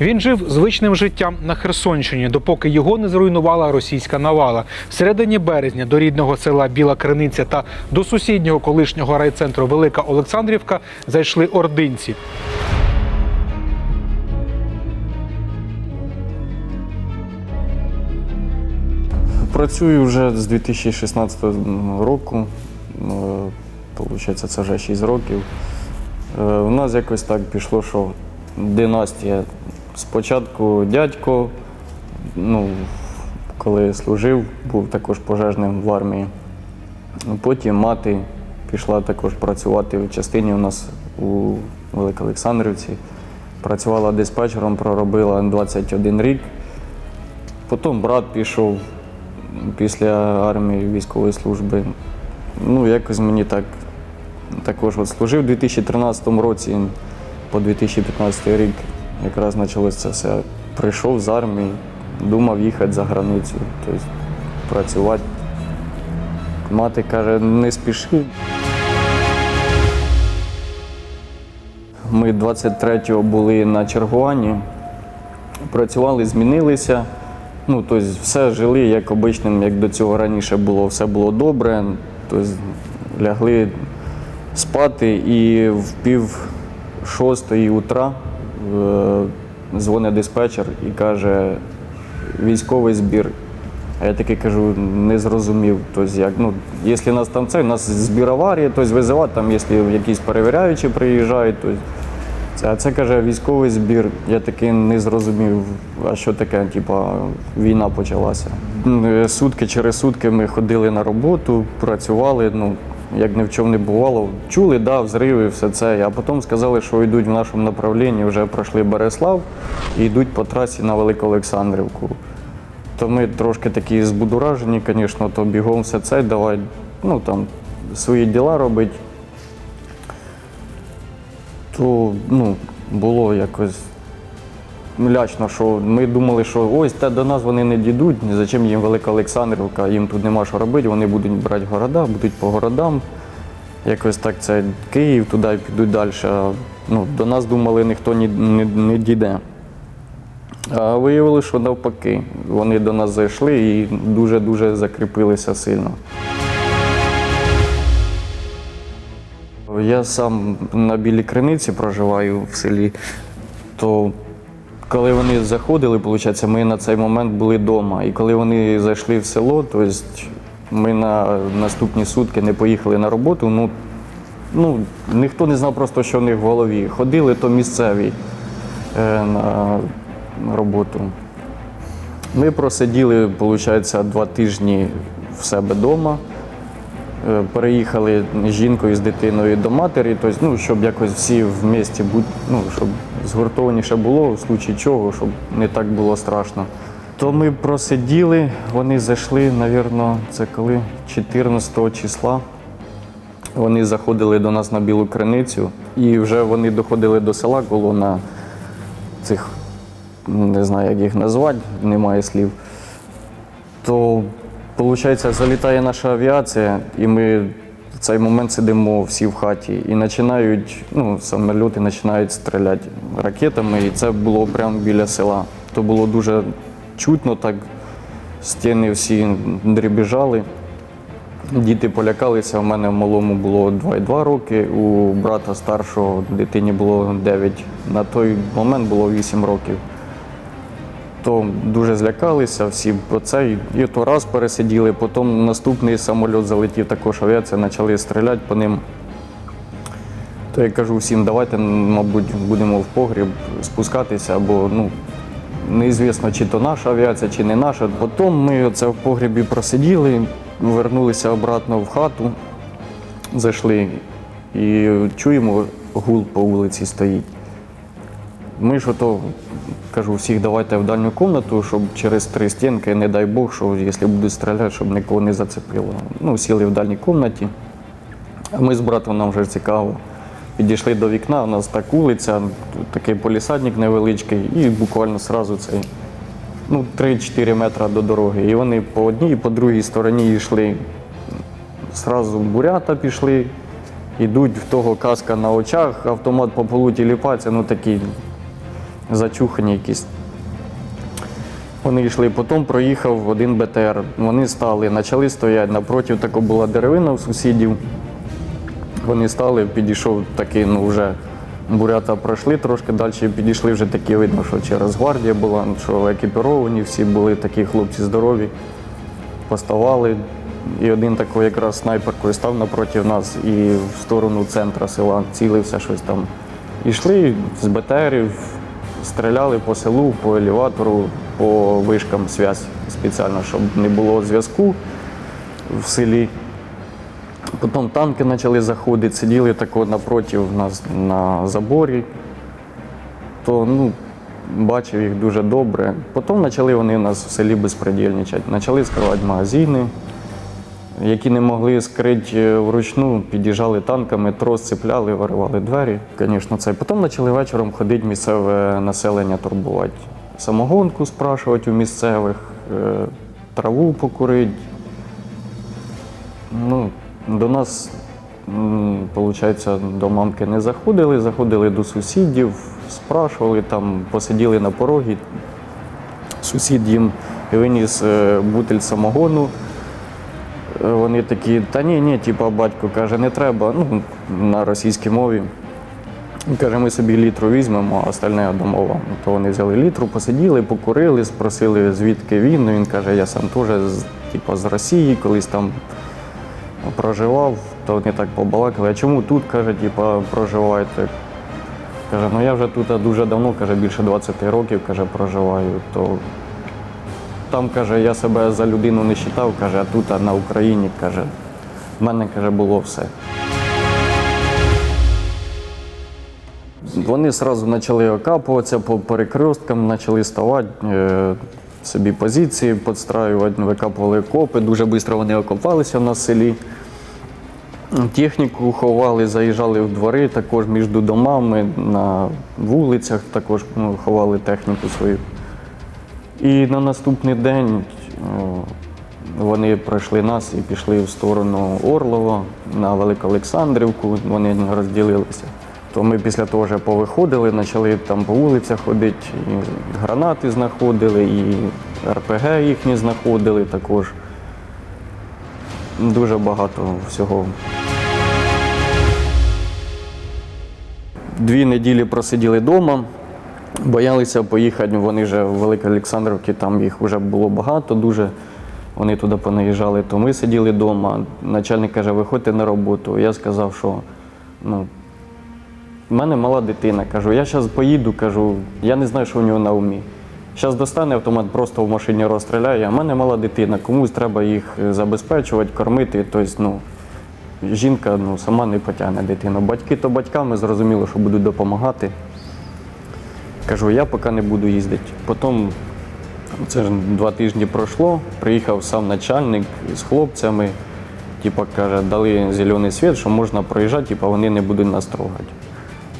Він жив звичним життям на Херсонщині, допоки його не зруйнувала російська навала. В середині березня до рідного села Біла Криниця та до сусіднього колишнього райцентру Велика Олександрівка зайшли ординці. Працюю вже з 2016 року. Получається, це вже 6 років. Е, У нас якось так пішло, що династія. Спочатку дядько, ну, коли служив, був також пожежним в армії. Потім мати пішла також працювати в частині у нас у Великоолександрівці. Працювала диспетчером, проробила 21 рік. Потім брат пішов після армії військової служби. Ну, якось мені так також от служив у 2013 році, по 2015 рік якраз почалося це все. Прийшов з армії, думав їхати за границю, тобто працювати. Мати каже, не спіши. Ми 23-го були на чергуванні, працювали, змінилися. Ну, тобто все жили як обичним, як до цього раніше було, все було добре. Тобто лягли спати і в пів шостої утра дзвонить диспетчер і каже, військовий збір. А я таки кажу, не зрозумів. Тобто, як, ну, якщо нас там це, у нас збір аварії, тобто визивати, там, якщо якісь перевіряючі приїжджають, то а це каже військовий збір. Я таки не зрозумів, а що таке, типа, війна почалася. Е, Сутки через сутки ми ходили на роботу, працювали, ну, як ні в чому не бувало. Чули, да, взриви, все це. А потім сказали, що йдуть в нашому направлінні, вже пройшли Береслав і йдуть по трасі на Великоолександрівку. То ми трошки такі збудуражені, звісно, то бігом все це, давай ну, там, свої діла робити. То ну, було якось лячно, що ми думали, що ось те до нас вони не дійдуть, зачем їм Велика Олександрівка, їм тут нема що робити, вони будуть брати города, будуть по городам. Якось так це Київ, туди підуть далі. Ну, до нас думали, ніхто не, не, не дійде. А виявилося, що навпаки, вони до нас зайшли і дуже-дуже закріпилися сильно. Я сам на Білій Криниці проживаю в селі, то коли вони заходили, виходить, ми на цей момент були вдома. І коли вони зайшли в село, то ми на наступні сутки не поїхали на роботу. Ну, ну, ніхто не знав просто, що в них в голові. Ходили то місцеві е, на, роботу. Ми просиділи, виходить, два тижні в себе вдома. Е, Переїхали з жінкою з дитиною до матері, тобто, ну, щоб якось всі в місті бути, ну, щоб згуртованіше було, в случаї чого, щоб не так було страшно. То ми просиділи, вони зайшли, мабуть, це коли 14 числа. Вони заходили до нас на білу криницю, і вже вони доходили до села колона цих, не знаю, як їх назвати, немає слів то виходить, залітає наша авіація, і ми в цей момент сидимо всі в хаті і починають, ну, самоліти починають стріляти ракетами, і це було прямо біля села. То було дуже чутно, так стіни всі дрібіжали. Діти полякалися, у мене в малому було 2,2 роки, у брата старшого дитині було 9. На той момент було 8 років то дуже злякалися всі про це. І то раз пересиділи, потім наступний самоліт залетів, також авіація, почали стріляти по ним. То я кажу всім, давайте, мабуть, будемо в погріб спускатися, бо ну, неізвісно, чи то наша авіація, чи не наша. Потім ми оце в погрібі просиділи, вернулися обратно в хату, зайшли і чуємо, гул по вулиці стоїть. Ми ж ото кажу, всіх давайте в дальню кімнату, щоб через три стінки, не дай Бог, що якщо будуть стріляти, щоб нікого не зацепило. Ну, сіли в дальній кімнаті. А ми з братом нам вже цікаво. Підійшли до вікна, у нас так вулиця, такий полісадник невеличкий, і буквально одразу цей ну, 3-4 метри до дороги. І вони по одній і по другій стороні йшли. Зразу бурята пішли, йдуть в того каска на очах, автомат по полу тіліпаться, ну такий зачухані якісь. Вони йшли, потім проїхав один БТР. Вони стали, почали стояти. Напроти така була деревина у сусідів. Вони стали, підійшов такий, ну вже бурята пройшли трошки далі, підійшли вже такі видно, що через гвардія була, що екіпіровані, всі були такі хлопці здорові, поставали. І один такий якраз снайперкою став напроти нас і в сторону центра села цілився щось там. Ішли з БТРів, стріляли по селу, по елеватору, по вишкам зв'язь спеціально, щоб не було зв'язку в селі. Потім танки почали заходити, сиділи тако напроти нас на заборі. То ну, бачив їх дуже добре. Потім почали вони у нас в селі безпредельничати. Почали скривати магазини, які не могли скрити вручну, під'їжджали танками, трос цепляли, виривали двері. Звісно, це. Потім почали вечором ходити місцеве населення турбувати. Самогонку спрашувати у місцевих, е, траву покурити. Ну, до нас, виходить, до мамки не заходили, заходили до сусідів, спрашували, там, посиділи на порогі. Сусід їм виніс е, бутиль самогону. Вони такі, та ні, ні, типа батько каже, не треба, ну, на російській мові. Каже, ми собі літру візьмемо, а остальне дамо вам. То вони взяли літру, посиділи, покурили, спросили, звідки він. Ну, Він каже, я сам теж з, типу, з Росії, колись там проживав, то вони так побалакали. А чому тут, каже, типу, проживаєте? Каже, ну я вже тут дуже давно, каже, більше 20 років каже, проживаю. То там, каже, я себе за людину не вважав, каже, а тут а на Україні, каже, в мене каже, було все. Вони одразу почали окапуватися по перекресткам, почали ставати, е, собі позиції підстраювати, викапували копи. Дуже швидко вони окопалися в селі. Техніку ховали, заїжджали в двори, також між домами, на вулицях також ну, ховали техніку свою. І на наступний день вони пройшли нас і пішли в сторону Орлова на Великоолександрівку, вони розділилися. То ми після того вже повиходили, почали там по вулицях ходити, і гранати знаходили, і РПГ їхні знаходили також. Дуже багато всього. Дві неділі просиділи вдома, боялися поїхати. Вони вже в Великоолександрівці, там їх вже було багато, дуже. Вони туди понаїжджали, то ми сиділи вдома. Начальник каже, виходьте на роботу. Я сказав, що ну, в мене мала дитина. Кажу, я зараз поїду, кажу, я не знаю, що у нього на умі. Зараз достане автомат, просто в машині розстріляє, а в мене мала дитина, комусь треба їх забезпечувати, кормити. Тобто, ну, жінка ну, сама не потягне дитину. Батьки то батьками зрозуміло, що будуть допомагати. Кажу, я поки не буду їздити. Потім це ж два тижні пройшло, приїхав сам начальник з хлопцями, типу, каже, дали зелений світ, що можна проїжджати, типу, вони не будуть нас трогати.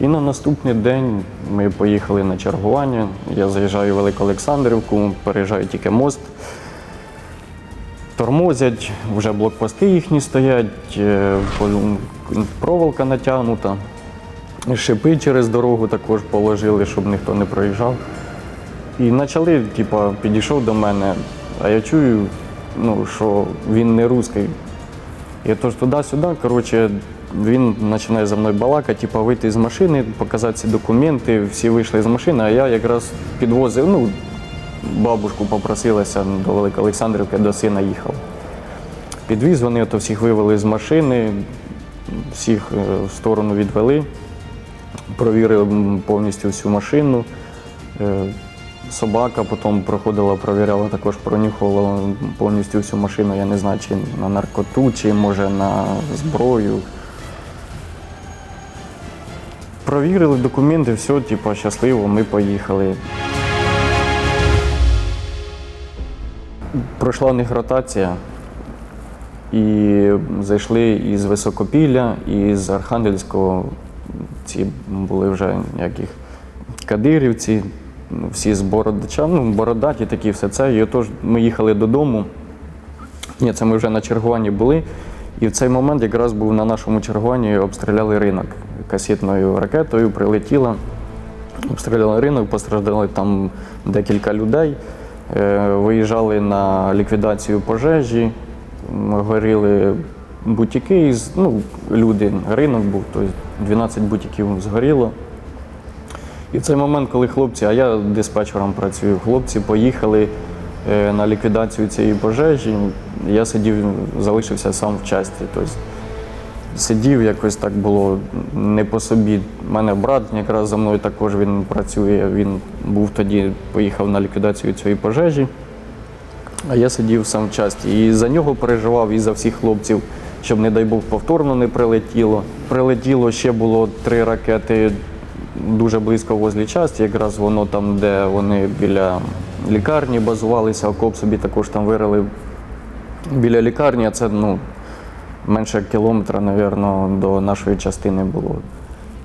І на наступний день ми поїхали на чергування. Я заїжджаю в Великоолександрівку, переїжджаю тільки мост. Тормозять, вже блокпости їхні стоять, е, проволока натягнута. Шипи через дорогу також положили, щоб ніхто не проїжджав. І почали, типа, підійшов до мене, а я чую, ну, що він не русський. Я тож туди-сюди, коротше, він починає за мною балакати, типа вийти з машини, показати ці документи, всі вийшли з машини, а я якраз підвозив, ну, бабушку попросилася до Великоолександрівки, до сина їхав. Підвіз, вони ото всіх вивели з машини, всіх е, в сторону відвели, провірили повністю всю машину. Е, Собака потім проходила, провіряла, також пронюхувала повністю всю машину. Я не знаю, чи на наркоту, чи може на зброю. Провірили документи, все, типу, щасливо, ми поїхали. Пройшла в них ротація. І зайшли із Високопілля, і з Архангельського. Ці були вже яких кадирівці, ну, всі з Бородача, ну, бородаті такі, все це. І отож ми їхали додому. Ні, це ми вже на чергуванні були. І в цей момент якраз був на нашому чергуванні обстріляли ринок касетною ракетою, прилетіла. Обстріляли ринок, постраждали там декілька людей. Е, Виїжджали на ліквідацію пожежі, горіли бутіки, ну, люди, ринок був, тобто 12 бутіків згоріло. І в цей момент, коли хлопці, а я диспетчером працюю, хлопці поїхали е, на ліквідацію цієї пожежі, я сидів, залишився сам в часті. Тобто сидів, якось так було не по собі. У мене брат якраз за мною також він працює. Він був тоді, поїхав на ліквідацію цієї пожежі. А я сидів сам в часті. І за нього переживав, і за всіх хлопців, щоб, не дай Бог, повторно не прилетіло. Прилетіло ще було три ракети дуже близько возле часті, якраз воно там, де вони біля лікарні базувалися, окоп собі також там вирили біля лікарні, а це ну, менше кілометра, мабуть, до нашої частини було.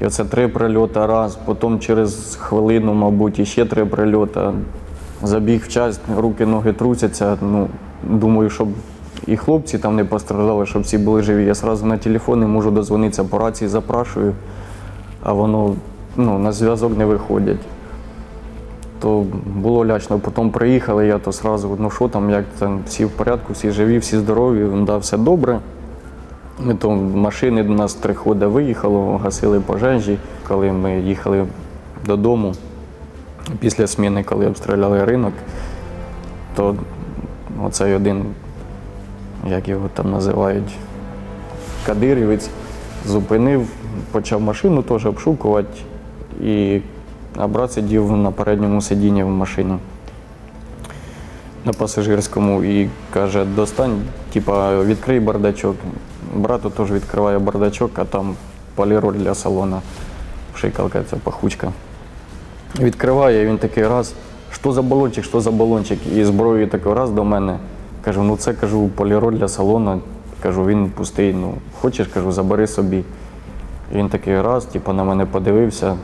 І оце три прильоти раз, потім через хвилину, мабуть, іще три прильоти. Забіг в час, руки, ноги трусяться. Ну, думаю, щоб і хлопці там не постраждали, щоб всі були живі. Я одразу на телефон не можу дозвонитися по рації, запрашую, а воно ну, на зв'язок не виходять. То було лячно. Потім приїхали, я то одразу, ну що там, як там, всі в порядку, всі живі, всі здорові, да, все добре. Ми то машини до нас три ходи виїхало, гасили пожежі. Коли ми їхали додому після зміни, коли обстріляли ринок, то оцей один, як його там називають, кадирівець, зупинив, почав машину теж обшукувати, і а брат сидів на передньому сидінні в машині на пасажирському і каже, достань, типа, відкрий бардачок. Брату теж відкриває бардачок, а там поліроль для салона. Пшикалка, це пахучка. Відкриває, і він такий раз, що за балончик, що за балончик? І зброєю такий раз до мене. Кажу, ну це кажу, поліроль для салона. Кажу, він пустий. Ну, хочеш, кажу, забери собі. Він такий раз, типу, на мене подивився.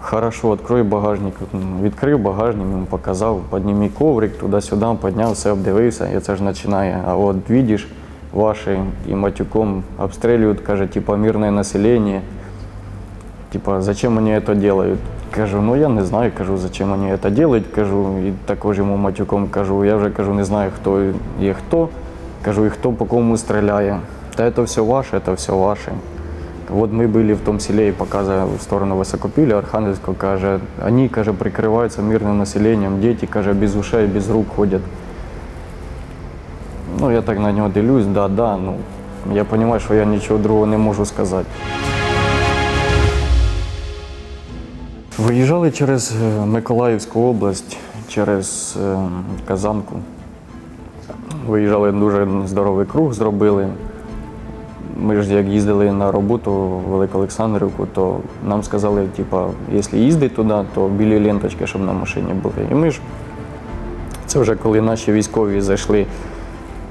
Хорошо, відкрой багажник. Відкрив багажник, йому показав, підніми коврик, туди-сюди, підняв, все обдивився, і це ж починає. А от видиш, ваші і матюком обстрілюють, каже, типа мирне населення. Типа, зачем они это делают? Кажу, ну я не знаю, кажу, зачем они это делают. Кажу, і також йому матюком кажу, я вже кажу, не знаю, хто є хто. Кажу, і хто по кому стріляє. Та це все ваше, це все ваше. Вот мы были в том селе и показывая в сторону Высокопиля, Архангельского, каже, они, каже, прикрываются мирным населением, дети, каже, без ушей, без рук ходят. Ну, я так на нього дивлюсь, да, да, ну, я розумію, що я нічого другого не можу сказати. Виїжджали через е, Миколаївську область, через е, Казанку. Виїжджали дуже здоровий круг, зробили. Ми ж як їздили на роботу в Великоолександрівку, то нам сказали, типа, якщо їздити туди, то білі ленточки, щоб на машині були. І ми ж це вже коли наші військові зайшли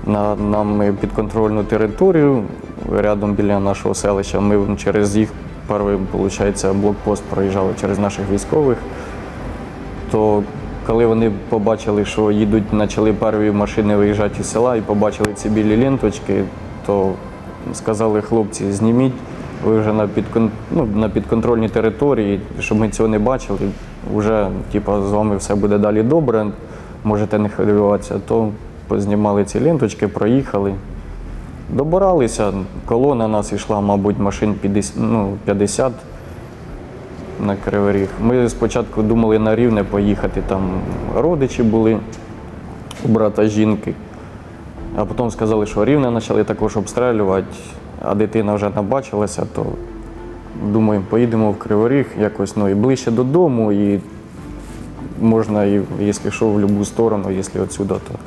на нам підконтрольну територію, рядом біля нашого селища. Ми через їх перший, виходить, блокпост проїжджали через наших військових. То коли вони побачили, що їдуть, почали перші машини виїжджати із села і побачили ці білі ленточки, то сказали хлопці, зніміть, ви вже на, підкон... ну, на підконтрольній території, щоб ми цього не бачили, вже типу, з вами все буде далі добре, можете не хвилюватися, то познімали ці ленточки, проїхали. Добиралися, колона нас йшла, мабуть, машин 50, ну, 50 на Кривий. Ми спочатку думали на рівне поїхати, там родичі були у брата жінки. А потім сказали, що рівне почали також обстрілювати, а дитина вже набачилася, то думаємо, поїдемо в Кривий Ріг якось ну, і ближче додому, і можна, і, якщо що, в будь-яку сторону, якщо відсюди, то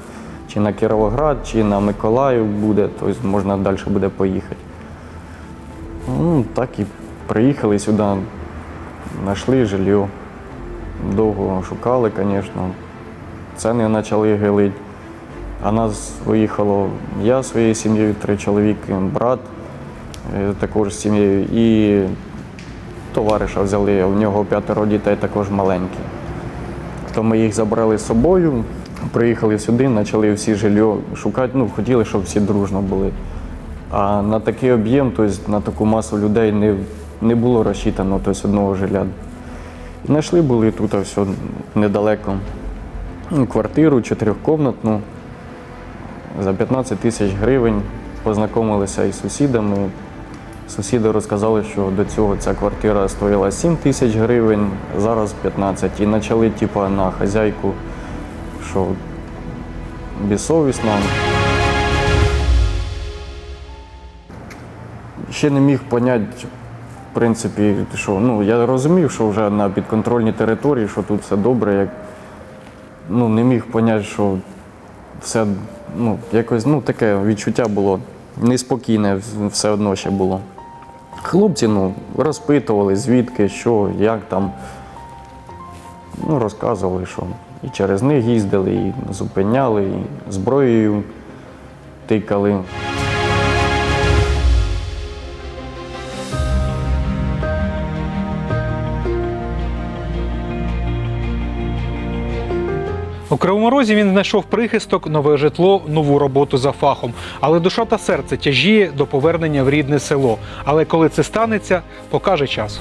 чи на Кіровоград, чи на Миколаїв буде, то можна далі буде поїхати. Ну, так і приїхали сюди, знайшли жилье. Довго шукали, звісно. Ціни почали гилити. А нас виїхало я своєю сім'єю, три чоловіки, брат е, також з сім'єю і товариша взяли. У нього п'ятеро дітей також маленькі. То ми їх забрали з собою, приїхали сюди, почали всі жилье шукати. Ну, хотіли, щоб всі дружно були. А на такий об'єм, тобто на таку масу людей не, не було розчитано тобто, одного жиля. Знайшли були тут все недалеко. Ну, Квартиру чотирьохкомнатну за 15 тисяч гривень. Познайомилися із сусідами. Сусіди розказали, що до цього ця квартира стоїла 7 тисяч гривень, зараз 15. І почали типу, на хазяйку, що безсовісно. Ще не міг поняти, в принципі, що ну, я розумів, що вже на підконтрольній території, що тут все добре. Як, ну, не міг поняти, що все ну, якось ну, таке відчуття було неспокійне, все одно ще було. Хлопці ну, розпитували, звідки, що, як там. Ну, розказували, що і через них їздили, і зупиняли, і зброєю тикали. У Кривому Розі він знайшов прихисток, нове житло, нову роботу за фахом. Але душа та серце тяжіє до повернення в рідне село. Але коли це станеться, покаже час.